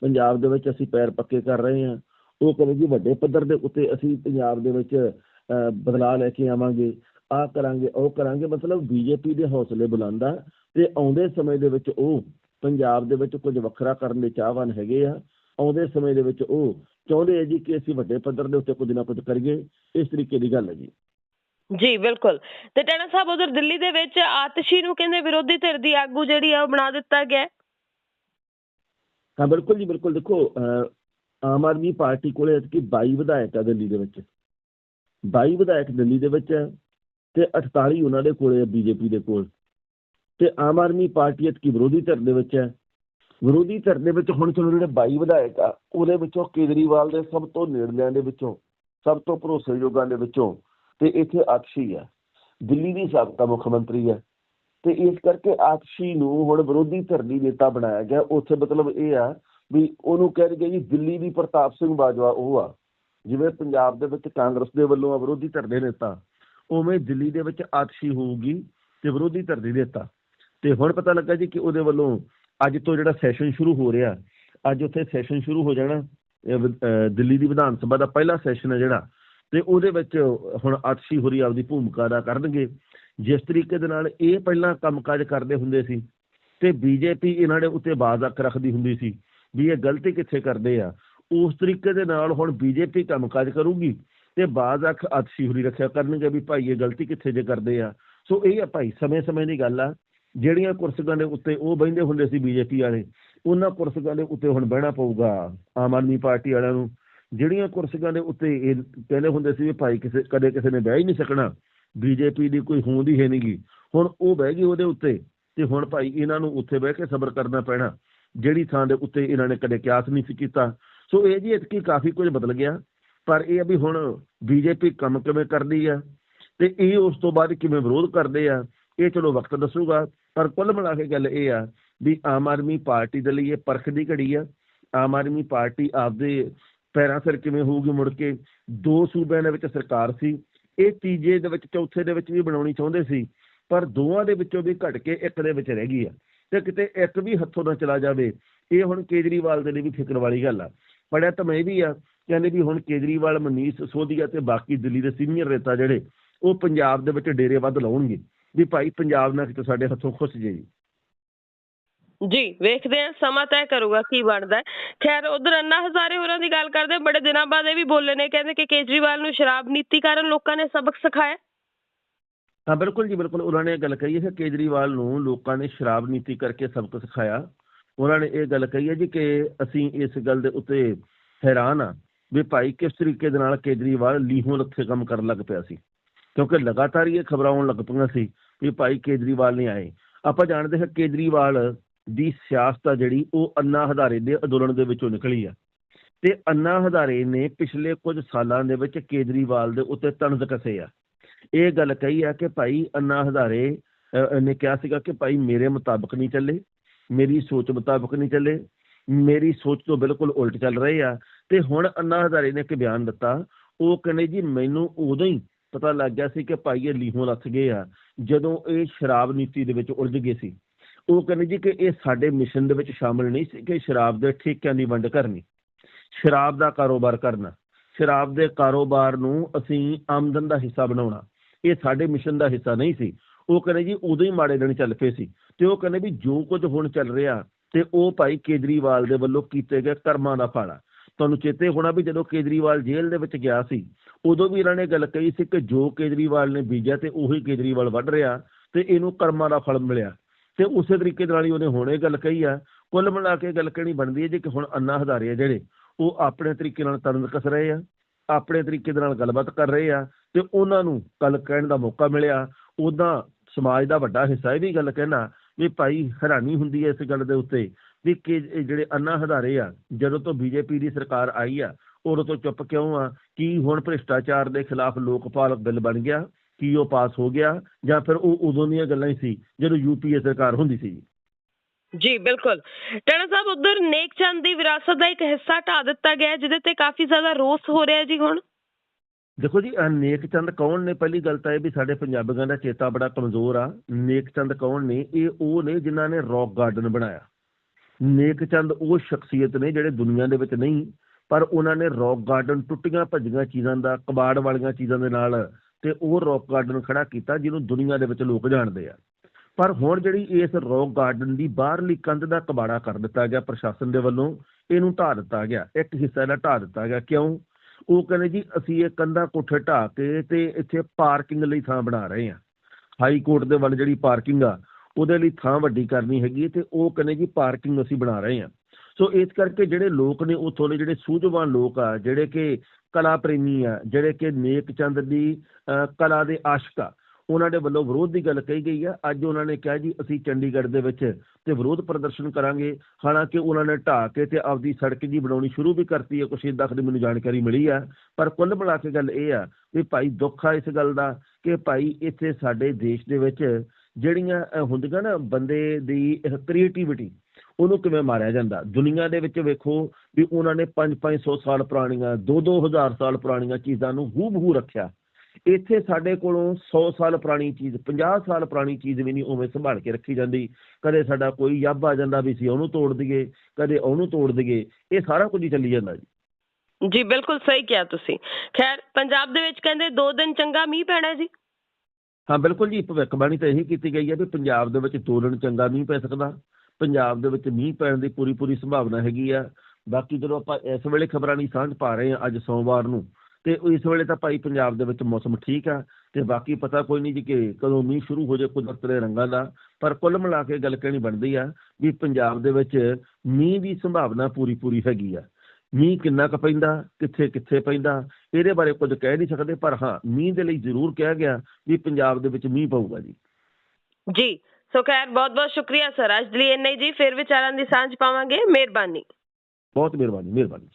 ਪੰਜਾਬ ਦੇ ਵਿੱਚ ਅਸੀਂ ਪੈਰ ਪੱਕੇ ਕਰ ਰਹੇ ਹਾਂ। ਉਹ ਕਹਿੰਦੇ ਜੀ ਵੱਡੇ ਪੱਧਰ ਦੇ ਉੱਤੇ ਅਸੀਂ ਪੰਜਾਬ ਦੇ ਵਿੱਚ ਅਹ, ਬਦਲਾਅ ਲੈ ਕੇ ਆਵਾਂਗੇ। ਆ ਕਰਾਂਗੇ ਉਹ ਕਰਾਂਗੇ ਮਤਲਬ ਬੀਜੇਪੀ ਦੇ ਹੌਸਲੇ ਬੁਲੰਦਾ ਤੇ ਆਉਂਦੇ ਸਮੇਂ ਦੇ ਵਿੱਚ ਉਹ ਪੰਜਾਬ ਦੇ ਵਿੱਚ ਕੁਝ ਵੱਖਰਾ ਕਰਨ ਦੇ ਚਾਹਵਾਨ ਹੈਗੇ ਆ। ਆਉਂਦੇ ਸਮੇਂ ਦੇ ਵਿੱਚ ਉਹ ਚਾਹੁੰਦੇ ਆ ਜੀ ਕਿ ਅਸੀਂ ਵੱਡੇ ਪੱਧਰ ਦੇ ਉੱਤੇ ਕੁਝ ਨਾ ਕੁਝ ਕਰੀਏ ਇਸ ਤਰੀਕੇ ਦੀ ਗੱਲ ਹੈ ਜੀ। ਜੀ ਬਿਲਕੁਲ। ਤੇ ਟੈਣਾ ਸਾਹਿਬ ਉਧਰ ਦਿੱਲੀ ਦੇ ਵਿੱਚ ਆਤਸ਼ੀ ਨੂੰ ਕਹਿੰਦੇ ਵਿਰੋਧੀ ਧਿਰ ਦੀ ਆਗੂ ਜਿਹੜੀ ਆ ਉਹ ਬਣਾ ਦਿੱਤਾ ਗਿਆ ਹੈ। ਬਿਲਕੁਲ ਜੀ ਬਿਲਕੁਲ। ਦੇਖੋ ਆਮ ਆਦਮੀ ਪਾਰਟੀ ਕੋਲੇ ਕਿ 22 ਵਿਧਾਇਕ ਆ ਦਿੱਲੀ ਦੇ ਵਿੱਚ। 22 ਵਿਧਾਇਕ ਦਿੱਲੀ ਦੇ ਵਿੱਚ ਤੇ 48 ਉਹਨਾਂ ਦੇ ਕੋਲੇ ਬੀਜੇਪੀ ਦੇ ਕੋਲ। ਤੇ ਆਮ ਆਦਮੀ ਪਾਰਟੀ ਕੀ ਵਿਰੋਧੀ ਧਿਰ ਦੇ ਵਿੱਚ ਹੈ। ਵਿਰੋਧੀ ਧਿਰ ਦੇ ਵਿੱਚ ਹੁਣ ਚਲੋ ਜਿਹੜੇ 22 ਵਿਧਾਇਕ ਆ, ਉਹਦੇ ਵਿੱਚੋਂ ਕੇਜਰੀਵਾਲ ਦੇ ਸਭ ਤੋਂ ਨੇੜਲਿਆਂ ਦੇ ਵਿੱਚੋਂ, ਸਭ ਤੋਂ ਭਰੋਸੇਯੋਗਾਂ ਦੇ ਵਿੱਚੋਂ ਤੇ ਇੱਥੇ ਆਕਸ਼ੀ ਆ। ਦਿੱਲੀ ਦੀ ਸਾਬਕਾ ਮੁੱਖ ਮੰਤਰੀ ਹੈ ਤੇ ਇਸ ਕਰਕੇ ਆਕਸ਼ੀ ਨੂੰ ਹੁਣ ਵਿਰੋਧੀ ਧਿਰ ਦੀ ਨੇਤਾ ਬਣਾਇਆ ਗਿਆ। ਉੱਥੇ ਮਤਲਬ ਇਹ ਆ ਵੀ ਉਹਨੂੰ ਕਹਿ ਰਹੇ ਜੀ, ਦਿੱਲੀ ਦੀ ਪ੍ਰਤਾਪ ਸਿੰਘ ਬਾਜਵਾ ਉਹ ਆ। ਜਿਵੇਂ ਪੰਜਾਬ ਦੇ ਵਿੱਚ ਕਾਂਗਰਸ ਦੇ ਵੱਲੋਂ ਆ, ਵਿਰੋਧੀ ਧਿਰ ਦੇ ਨੇਤਾ। ਉਵੇਂ ਦਿੱਲੀ ਦੇ ਵਿੱਚ ਆਤਸ਼ੀ ਹੋਊਗੀ ਤੇ ਵਿਰੋਧੀ ਧਿਰ ਦੀ ਨੇਤਾ ਤੇ ਹੁਣ ਪਤਾ ਲੱਗਾ ਜੀ ਕਿ ਉਹਦੇ ਵੱਲੋਂ ਅੱਜ ਤੋਂ ਜਿਹੜਾ ਸੈਸ਼ਨ ਸ਼ੁਰੂ ਹੋ ਰਿਹਾ, ਅੱਜ ਉੱਥੇ ਸੈਸ਼ਨ ਸ਼ੁਰੂ ਹੋ ਜਾਣਾ ਦਿੱਲੀ ਦੀ ਵਿਧਾਨ ਸਭਾ ਦਾ ਪਹਿਲਾ ਸੈਸ਼ਨ ਹੈ ਜਿਹੜਾ, ਤੇ ਉਹਦੇ ਵਿੱਚ ਹੁਣ ਆਤਸ਼ੀ ਹੋਰੀ ਆਪਦੀ ਭੂਮਿਕਾ ਅਦਾ ਕਰਨਗੇ। ਜਿਸ ਤਰੀਕੇ ਦੇ ਨਾਲ ਇਹ ਪਹਿਲਾਂ ਕੰਮਕਾਜ ਕਰਦੇ ਹੁੰਦੇ ਸੀ ਤੇ ਬੀਜੇਪੀ ਇਹਨਾਂ ਦੇ ਉੱਤੇ ਬਾਜ਼ ਅੱਖ ਰੱਖਦੀ ਹੁੰਦੀ ਸੀ ਵੀ ਇਹ ਗਲਤੀ ਕਿੱਥੇ ਕਰਦੇ ਆ। ਉਸ ਤਰੀਕੇ ਦੇ ਨਾਲ ਹੁਣ ਬੀਜੇਪੀ ਕੰਮਕਾਜ ਕਰੂਗੀ ਤੇ ਬਾਜ਼ ਅੱਖ ਆਤਸ਼ੀ ਹੋਰੀ ਰੱਖਿਆ ਕਰਨਗੇ ਵੀ ਭਾਈ ਇਹ ਗਲਤੀ ਕਿੱਥੇ ਜੇ ਕਰਦੇ ਆ। ਸੋ ਇਹ ਆ ਭਾਈ, ਸਮੇਂ-ਸਮੇਂ ਦੀ ਗੱਲ ਆ। ਜਿਹੜੀਆਂ ਕੁਰਸੀਆਂ ਦੇ ਉੱਤੇ ਉਹ ਬਹਿੰਦੇ ਹੁੰਦੇ ਸੀ ਬੀਜੇਪੀ ਵਾਲੇ, ਉਹਨਾਂ ਕੁਰਸੀਆਂ ਦੇ ਉੱਤੇ ਹੁਣ ਬਹਿਣਾ ਪਊਗਾ ਆਮ ਆਦਮੀ ਪਾਰਟੀ ਵਾਲਿਆਂ ਨੂੰ। ਜਿਹੜੀਆਂ ਕੁਰਸੀਆਂ ਦੇ ਉੱਤੇ ਇਹ ਕਹਿੰਦੇ ਹੁੰਦੇ ਸੀ ਵੀ ਭਾਈ ਕਿਸੇ, ਕਦੇ ਕਿਸੇ ਨੇ ਬਹਿ ਹੀ ਨਹੀਂ ਸਕਣਾ ਬੀਜੇਪੀ ਦੀ ਕੋਈ ਹੋਂਦ ਹੀ ਹੈ ਨਹੀਂਗੀ ਹੁਣ ਉਹ ਬਹਿ ਗਈ ਉਹਦੇ ਉੱਤੇ ਤੇ ਹੁਣ ਭਾਈ ਇਹਨਾਂ ਨੂੰ ਉੱਥੇ ਬਹਿ ਕੇ ਸਬਰ ਕਰਨਾ ਪੈਣਾ। ਜਿਹੜੀ ਥਾਂ ਦੇ ਉੱਤੇ ਇਹਨਾਂ ਨੇ ਕਦੇ ਕਿਆਸ ਨਹੀਂ ਸੀ ਕੀਤਾ। ਸੋ ਇਹ ਜੀ ਇਤਕੀ ਕਾਫੀ ਕੁਝ ਬਦਲ ਗਿਆ। ਪਰ ਇਹ ਆ ਵੀ ਹੁਣ ਬੀਜੇਪੀ ਕੰਮ ਕਿਵੇਂ ਕਰਦੀ ਆ ਤੇ ਇਹ ਉਸ ਤੋਂ ਬਾਅਦ ਕਿਵੇਂ ਵਿਰੋਧ ਕਰਦੇ ਆ, ਇਹ ਚਲੋ ਵਕਤ ਦੱਸੂਗਾ, ਪਰ ਕੁੱਲ ਮਿਲਾ ਕੇ ਗੱਲ ਇਹ ਆ ਵੀ ਆਮ ਆਦਮੀ ਪਾਰਟੀ ਦੇ ਲਈ ਇਹ ਪਰਖ ਦੀ ਘੜੀ ਆ। ਆਮ ਆਦਮੀ ਪਾਰਟੀ ਆਪਦੇ ਪੈਰਾਂ ਸਿਰ ਕਿਵੇਂ ਹੋਊਗੀ ਮੁੜ ਕੇ? ਦੋ ਸੂਬਿਆਂ ਦੇ ਵਿੱਚ ਸਰਕਾਰ ਸੀ, ਇਹ ਤੀਜੇ ਦੇ ਵਿੱਚ, ਚੌਥੇ ਦੇ ਵਿੱਚ ਵੀ ਬਣਾਉਣੀ ਚਾਹੁੰਦੇ ਸੀ, ਪਰ ਦੋਵਾਂ ਦੇ ਵਿੱਚੋਂ ਵੀ ਘਟ ਕੇ ਇੱਕ ਦੇ ਵਿੱਚ ਰਹਿ ਗਈ ਆ। ਤੇ ਕਿਤੇ ਇੱਕ ਵੀ ਹੱਥੋਂ ਨਾ ਚਲਾ ਜਾਵੇ, ਇਹ ਹੁਣ ਕੇਜਰੀਵਾਲ ਦੇ ਲਈ ਵੀ ਫਿਕਰ ਵਾਲੀ ਗੱਲ ਆ। ਪੜਿਆ ਤਾਂ ਮੈਂ ਵੀ ਆ ਕਹਿੰਦੇ ਵੀ ਹੁਣ ਕੇਜਰੀਵਾਲ ਮਨੀਸ਼ ਸੋਧੀਆ ਤੇ ਬਾਕੀ ਦਿੱਲੀ ਦੇ ਸੀਨੀਅਰ ਨੇਤਾ ਜਿਹੜੇ ਉਹ ਪੰਜਾਬ ਦੇ ਵਿੱਚ ਡੇਰੇ ਵੱਧ ਲਾਉਣਗੇ। ਵੀ ਭਾਈ ਪੰਜਾਬ ਨਾਲ ਕਿਤੇ ਸਾਡੇ ਹੱਥੋਂ ਖੁੱਸ ਜੇ ਜੀ। ਵੇਖਦੇ ਹਾਂ ਸਮਾਂ ਤੈਅ ਕਰੂਗਾ ਕੀ ਬਣਦਾ। ਖੈਰ ਉਧਰ ਅੰਨਾ ਹਜ਼ਾਰੇ ਹੋਰਾਂ ਦੀ ਗੱਲ ਕਰਦੇ ਬੜੇ ਦਿਨਾਂ ਬਾਅਦ ਇਹ ਵੀ ਬੋਲੇ ਨੇ ਕਹਿੰਦੇ ਕਿ ਕੇਜਰੀਵਾਲ ਨੂੰ ਸ਼ਰਾਬ ਨੀਤੀ ਕਾਰਨ ਲੋਕਾਂ ਨੇ ਸਬਕ ਸਿਖਾਇਆ। ਹਾਂ ਬਿਲਕੁਲ ਜੀ ਬਿਲਕੁਲ। ਉਹਨਾਂ ਨੇ ਇਹ ਗੱਲ ਕਹੀ ਹੈ ਕਿ ਕੇਜਰੀਵਾਲ ਨੂੰ ਲੋਕਾਂ ਨੇ ਸ਼ਰਾਬ ਨੀਤੀ ਕਰਕੇ ਸਬਕ ਸਿਖਾਇਆ। ਉਹਨਾਂ ਨੇ ਇਹ ਗੱਲ ਕਹੀ ਹੈ ਜੀ ਕਿ ਅਸੀਂ ਇਸ ਗੱਲ ਦੇ ਉੱਤੇ ਹੈਰਾਨ ਆ ਵੀ ਭਾਈ ਕਿਸ ਤਰੀਕੇ ਦੇ ਨਾਲ ਕੇਜਰੀਵਾਲ ਲੀਹੋਂ ਰੱਖੇ ਕੰਮ ਕਰਨ ਲੱਗ ਪਿਆ ਸੀ। ਕਿਉਂਕਿ ਲਗਾਤਾਰ ਹੀ ਇਹ ਖਬਰਾਂ ਆਉਣ ਲੱਗ ਪਈਆਂ ਸੀ ਵੀ ਭਾਈ ਕੇਜਰੀਵਾਲ ਨਹੀਂ ਆਏ। ਆਪਾਂ ਜਾਣਦੇ ਹਾਂ ਕੇਜਰੀਵਾਲ ਦੀ ਸਿਆਸਤ ਆ ਜਿਹੜੀ, ਉਹ ਅੰਨਾ ਹਜ਼ਾਰੇ ਦੇ ਅੰਦੋਲਨ ਦੇ ਵਿੱਚੋਂ ਨਿਕਲੀ ਆ। ਤੇ ਅੰਨਾ ਹਜ਼ਾਰੇ ਨੇ ਪਿਛਲੇ ਕੁਝ ਸਾਲਾਂ ਦੇ ਵਿੱਚ ਕੇਜਰੀਵਾਲ ਦੇ ਉੱਤੇ ਤਣਜ਼ ਕਸੇ ਆ। ਇਹ ਗੱਲ ਕਹੀ ਆ ਕਿ ਭਾਈ ਅੰਨਾ ਹਜ਼ਾਰੇ ਨੇ ਕਿਹਾ ਸੀਗਾ ਕਿ ਭਾਈ ਮੇਰੇ ਮੁਤਾਬਕ ਨਹੀਂ ਚੱਲੇ, ਮੇਰੀ ਸੋਚ ਮੁਤਾਬਕ ਨਹੀਂ ਚੱਲੇ ਮੇਰੀ ਸੋਚ ਤੋਂ ਬਿਲਕੁਲ ਉਲਟ ਚੱਲ ਰਹੇ ਆ। ਤੇ ਹੁਣ ਅੰਨਾ ਹਜ਼ਾਰੇ ਨੇ ਇੱਕ ਬਿਆਨ ਦਿੱਤਾ। ਉਹ ਕਹਿੰਦੇ ਜੀ, ਮੈਨੂੰ ਉਦੋਂ ਹੀ ਪਤਾ ਲੱਗ ਗਿਆ ਸੀ ਕਿ ਭਾਈ ਇਹ ਲੀਹੋਂ ਲੱਥ ਗਏ ਆ, ਜਦੋਂ ਇਹ ਸ਼ਰਾਬ ਨੀਤੀ ਦੇ ਵਿੱਚ ਉਲਝ ਗਏ ਸੀ। ਉਹ ਕਹਿੰਦੇ ਜੀ ਕਿ ਇਹ ਸਾਡੇ ਮਿਸ਼ਨ ਦੇ ਵਿੱਚ ਸ਼ਾਮਲ ਨਹੀਂ ਸੀ ਕਿ ਸ਼ਰਾਬ ਦੇ ਠੇਕਿਆਂ ਦੀ ਵੰਡ ਕਰਨੀ। ਸ਼ਰਾਬ ਦਾ ਕਾਰੋਬਾਰ ਕਰਨਾ। ਸ਼ਰਾਬ ਦੇ ਕਾਰੋਬਾਰ ਨੂੰ ਅਸੀਂ ਆਮਦਨ ਦਾ ਹਿੱਸਾ ਬਣਾਉਣਾ। ਇਹ ਸਾਡੇ ਮਿਸ਼ਨ ਦਾ ਹਿੱਸਾ ਨਹੀਂ ਸੀ। ਉਹ ਕਹਿੰਦੇ ਜੀ, ਉਦੋਂ ਹੀ ਮਾੜੇ ਦਿਨ ਚੱਲ ਪਏ ਸੀ। ਤੇ ਉਹ ਕਹਿੰਦੇ ਵੀ ਜੋ ਕੁਝ ਹੁਣ ਚੱਲ ਰਿਹਾ ਤੇ ਉਹ ਭਾਈ ਕੇਜਰੀਵਾਲ ਦੇ ਵੱਲੋਂ ਕੀਤੇ ਗਏ ਕਰਮਾਂ ਦਾ ਫਲ ਤੁਹਾਨੂੰ ਚੇਤੇ ਹੋਣਾ ਵੀ ਜਦੋਂ ਕੇਜਰੀਵਾਲ ਜੇਲ੍ਹ ਦੇ ਵਿੱਚ ਗਿਆ ਸੀ, ਉਦੋਂ ਵੀ ਇਹਨਾਂ ਨੇ ਗੱਲ ਕਹੀ ਸੀ ਕਿ ਜੋ ਕੇਜਰੀਵਾਲ ਨੇ ਬੀਜਿਆ ਤੇ ਉਹੀ ਕੇਜਰੀਵਾਲ ਵੱਢ ਰਿਹਾ ਤੇ ਇਹਨੂੰ ਕਰਮਾਂ ਦਾ ਫਲ ਮਿਲਿਆ। ਤੇ ਉਸੇ ਤਰੀਕੇ ਦੇ ਨਾਲ ਹੀ ਉਹਨੇ ਹੁਣ ਇਹ ਗੱਲ ਕਹੀ ਆ। ਕੁੱਲ ਮਿਲਾ ਕੇ ਗੱਲ ਕਹਿਣੀ ਬਣਦੀ ਹੈ ਜੀ ਕਿ ਹੁਣ ਅੰਨਾ ਹਜ਼ਾਰੇ ਆ ਜਿਹੜੇ, ਉਹ ਆਪਣੇ ਤਰੀਕੇ ਨਾਲ ਤਰਨ ਕਸ ਰਹੇ ਆ, ਆਪਣੇ ਤਰੀਕੇ ਦੇ ਨਾਲ ਗੱਲਬਾਤ ਕਰ ਰਹੇ ਆ ਤੇ ਉਹਨਾਂ ਨੂੰ ਗੱਲ ਕਹਿਣ ਦਾ ਮੌਕਾ ਮਿਲਿਆ। ਉਦਾਂ ਸਮਾਜ ਦਾ ਵੱਡਾ ਹਿੱਸਾ ਇਹ ਵੀ ਗੱਲ ਕਹਿਣਾ ਵੀ ਭਾਈ ਹੈਰਾਨੀ ਹੁੰਦੀ ਹੈ ਇਸ ਗੱਲ ਦੇ ਉੱਤੇ ਵੀ ਕਿ ਜਿਹੜੇ ਅੰਨਾ ਹਜ਼ਾਰੇ ਆ, ਜਦੋਂ ਤੋਂ ਬੀਜੇਪੀ ਦੀ ਸਰਕਾਰ ਆਈ ਆ, ਉਦੋਂ ਤੋਂ ਚੁੱਪ ਕਿਉਂ ਆ? ਕੀ ਹੁਣ ਭ੍ਰਿਸ਼ਟਾਚਾਰ ਦੇ ਖਿਲਾਫ ਲੋਕਪਾਲ ਬਿੱਲ ਬਣ ਗਿਆ? ਕੀ ਉਹ ਪਾਸ ਹੋ ਗਿਆ? ਜਾਂ ਫਿਰ ਉਹ ਉਦੋਂ ਦੀਆਂ ਗੱਲਾਂ ਹੀ ਸੀ, ਜਦੋਂ ਯੂਪੀਏ ਸਰਕਾਰ ਹੁੰਦੀ ਸੀ? ਜੀ, ਬਿਲਕੁਲ। ਟੈਣਾ ਸਾਹਿਬ, ਉਧਰ ਨੇਕ ਚੰਦ ਦੀ ਵਿਰਾਸਤ ਦਾ ਇੱਕ ਹਿੱਸਾ ਢਾ ਦਿੱਤਾ ਗਿਆ ਜਿਹਦੇ ਤੇ ਕਾਫੀ ਜ਼ਿਆਦਾ ਰੋਸ ਹੋ ਰਿਹਾ ਜੀ ਹੁਣ। ਦੇਖੋ ਜੀ, ਅਹ ਨੇਕ ਚੰਦ ਕੌਣ ਨੇ? ਪਹਿਲੀ ਗੱਲ ਤਾਂ ਇਹ ਵੀ ਸਾਡੇ ਪੰਜਾਬੀਆਂ ਦਾ ਚੇਤਾ ਬੜਾ ਕਮਜ਼ੋਰ ਆ। ਨੇਕ ਚੰਦ ਕੌਣ ਨੇ? ਇਹ ਉਹ ਨੇ ਜਿਨ੍ਹਾਂ ਨੇ ਰੌਕ ਗਾਰਡਨ ਬਣਾਇਆ। ਨੇਕ ਚੰਦ ਉਹ ਸ਼ਖਸੀਅਤ ਨੇ ਜਿਹੜੇ ਦੁਨੀਆ ਦੇ ਵਿੱਚ ਨਹੀਂ, ਪਰ ਉਹਨਾਂ ਨੇ ਰੌਕ ਗਾਰਡਨ ਟੁੱਟੀਆਂ ਭੱਜੀਆਂ ਚੀਜ਼ਾਂ ਦਾ, ਕਬਾੜ ਵਾਲੀਆਂ ਚੀਜ਼ਾਂ ਦੇ ਨਾਲ ਤੇ ਉਹ ਰੌਕ ਗਾਰਡਨ ਖੜਾ ਕੀਤਾ ਜਿਹਨੂੰ ਦੁਨੀਆ ਦੇ ਵਿੱਚ ਲੋਕ ਜਾਣਦੇ ਆ। ਪਰ ਹੁਣ ਜਿਹੜੀ ਇਸ ਰੌਕ ਗਾਰਡਨ ਦੀ ਬਾਹਰਲੀ ਕੰਧ ਦਾ ਕਬਾੜਾ ਕਰ ਦਿੱਤਾ ਗਿਆ ਪ੍ਰਸ਼ਾਸਨ ਦੇ ਵੱਲੋਂ, ਇਹਨੂੰ ਢਾਹ ਦਿੱਤਾ ਗਿਆ। ਇੱਕ ਹਿੱਸਾ ਇਹਦਾ ਢਾਹ ਦਿੱਤਾ ਗਿਆ। ਕਿਉਂ? ਉਹ ਕਹਿੰਦੇ ਜੀ ਅਸੀਂ ਇਹ ਕੰਧਾਂ ਕੋਠੇ ਢਾਹ ਕੇ ਤੇ ਇੱਥੇ ਪਾਰਕਿੰਗ ਲਈ ਥਾਂ ਬਣਾ ਰਹੇ ਹਾਂ। ਹਾਈ ਕੋਰਟ ਦੇ ਵੱਲ ਜਿਹੜੀ ਪਾਰਕਿੰਗ ਆ ਉਹਦੇ ਲਈ ਥਾਂ ਵੱਡੀ ਕਰਨੀ ਹੈਗੀ ਤੇ ਉਹ ਕਹਿੰਦੇ ਜੀ ਪਾਰਕਿੰਗ ਅਸੀਂ ਬਣਾ ਰਹੇ ਹਾਂ। ਸੋ ਇਸ ਕਰਕੇ ਜਿਹੜੇ ਲੋਕ ਨੇ ਉੱਥੋਂ ਦੇ ਜਿਹੜੇ ਸੂਝਵਾਨ ਲੋਕ ਆ ਜਿਹੜੇ ਕਿ ਕਲਾ ਪ੍ਰੇਮੀ ਆ ਜਿਹੜੇ ਕਿ ਨੇਕ ਚੰਦ ਦੀ ਅਹ, ਕਲਾ ਦੇ ਆਸ਼ਿਕ ਆ ਉਹਨਾਂ ਦੇ ਵੱਲੋਂ ਵਿਰੋਧ ਦੀ ਗੱਲ ਕਹੀ ਗਈ ਆ। ਅੱਜ ਉਹਨਾਂ ਨੇ ਕਿਹਾ ਜੀ, ਅਸੀਂ ਚੰਡੀਗੜ੍ਹ ਦੇ ਵਿੱਚ ਤੇ ਵਿਰੋਧ ਪ੍ਰਦਰਸ਼ਨ ਕਰਾਂਗੇ। ਹਾਲਾਂਕਿ ਉਹਨਾਂ ਨੇ ਢਾਹ ਕੇ ਤੇ ਆਪਦੀ ਸੜਕ ਜੀ ਬਣਾਉਣੀ ਸ਼ੁਰੂ ਵੀ ਕਰਤੀ ਹੈ ਕੁਛ ਏਦਾਂ ਦੀ ਮੈਨੂੰ ਜਾਣਕਾਰੀ ਮਿਲੀ ਆ। ਪਰ ਕੁੱਲ ਮਿਲਾ ਕੇ ਗੱਲ ਇਹ ਆ ਵੀ ਭਾਈ ਦੁੱਖ ਆ ਇਸ ਗੱਲ ਦਾ ਕਿ ਭਾਈ ਇੱਥੇ ਸਾਡੇ ਦੇਸ਼ ਦੇ ਵਿੱਚ ਜਿਹੜੀਆਂ ਹੁੰਦੀਆਂ ਨਾ ਬੰਦੇ ਦੀ ਕ੍ਰੀਏਟੀਵਿਟੀ ਉਹਨੂੰ ਕਿਵੇਂ ਮਾਰਿਆ ਜਾਂਦਾ? ਦੁਨੀਆ ਦੇ ਵਿੱਚ ਵੇਖੋ ਵੀ ਉਹਨਾਂ ਨੇ 5-500 ਸਾਲ ਪੁਰਾਣੀਆਂ 2-2000 ਸਾਲ ਪੁਰਾਣੀਆਂ ਚੀਜ਼ਾਂ ਨੂੰ ਹੂ-ਬਹੂ ਰੱਖਿਆ। ਇੱਥੇ ਸਾਡੇ ਕੋਲੋਂ 100 ਸਾਲ ਪੁਰਾਣੀ ਚੀਜ਼ 50 ਸਾਲ ਪੁਰਾਣੀ ਚੀਜ਼ ਵੀ ਨਹੀਂ ਉਵੇਂ ਸੰਭਾਲ ਕੇ ਰੱਖੀ ਜਾਂਦੀ। ਕਦੇ ਸਾਡਾ ਕੋਈ ਯੱਬ ਆ ਜਾਂਦਾ ਵੀ ਅਸੀਂ ਉਹਨੂੰ ਤੋੜ ਦਈਏ ਕਦੇ ਉਹਨੂੰ ਤੋੜ ਦਈਏ ਇਹ ਸਾਰਾ ਕੁਝ ਹੀ ਚੱਲੀ ਜਾਂਦਾ ਜੀ। ਜੀ ਬਿਲਕੁਲ ਸਹੀ ਕਿਹਾ ਤੁਸੀਂ। ਖੈਰ ਪੰਜਾਬ ਦੇ ਵਿੱਚ ਕਹਿੰਦੇ 2 ਦਿਨ ਚੰਗਾ ਮੀਂਹ ਪੈਣਾ ਜੀ। ਹਾਂ ਬਿਲਕੁਲ ਜੀ ਭਵਿੱਖਬਾਣੀ ਤਾਂ ਇਹੀ ਕੀਤੀ ਗਈ ਹੈ ਵੀ ਪੰਜਾਬ ਦੇ ਵਿੱਚ ਦੋ ਦਿਨ ਚੰਗਾ ਮੀਂਹ ਪੈ ਸਕਦਾ। ਪੰਜਾਬ ਦੇ ਵਿੱਚ ਮੀਂਹ ਪੈਣ ਦੀ ਪੂਰੀ ਪੂਰੀ ਸੰਭਾਵਨਾ ਹੈਗੀ ਆ। ਬਾਕੀ ਜਦੋਂ ਆਪਾਂ ਇਸ ਵੇਲੇ ਖਬਰਾਂ ਦੀ ਸਾਂਝ ਪਾ ਰਹੇ ਹਾਂ ਅੱਜ ਸੋਮਵਾਰ ਨੂੰ ਤੇ ਇਸ ਵੇਲੇ ਤਾਂ ਭਾਈ ਪੰਜਾਬ ਦੇ ਵਿੱਚ ਮੌਸਮ ਠੀਕ ਆ ਤੇ ਬਾਕੀ ਪਤਾ ਕੋਈ ਨਹੀਂ ਜੀ ਕਿ ਕਦੋਂ ਮੀਂਹ ਸ਼ੁਰੂ ਹੋ ਜਾਏ ਕੁਦਰਤ ਦੇ ਰੰਗਾਂ ਦਾ ਪਰ ਕੁੱਲ ਮਿਲਾ ਕੇ ਗੱਲ ਕਹਿਣੀ ਬਣਦੀ ਆ ਵੀ ਪੰਜਾਬ ਦੇ ਵਿੱਚ ਮੀਂਹ ਦੀ ਸੰਭਾਵਨਾ ਪੂਰੀ ਪੂਰੀ ਹੈਗੀ ਆ। ਮੀਂਹ ਕਿੰਨਾ ਕੁ ਪੈਂਦਾ ਕਿੱਥੇ ਕਿੱਥੇ ਪੈਂਦਾ ਇਹਦੇ ਬਾਰੇ ਕੁਝ ਕਹਿ ਨਹੀਂ ਸਕਦੇ ਪਰ ਹਾਂ ਮੀਂਹ ਦੇ ਲਈ ਜ਼ਰੂਰ ਕਿਹਾ ਗਿਆ ਵੀ ਪੰਜਾਬ ਦੇ ਵਿੱਚ ਮੀਂਹ ਪਊਗਾ ਜੀ। ਜੀ ਸੋ ਖੈਰ ਬਹੁਤ ਬਹੁਤ ਸ਼ੁਕਰੀਆ ਸਰ ਅੱਜ ਲਈ ਇੰਨਾ ਹੀ ਜੀ ਫਿਰ ਵਿਚਾਰਾਂ ਦੀ ਸਾਂਝ ਪਾਵਾਂਗੇ ਮਿਹਰਬਾਨੀ। ਬਹੁਤ ਮਿਹਰਬਾਨੀ ਮਿਹਰਬਾਨੀ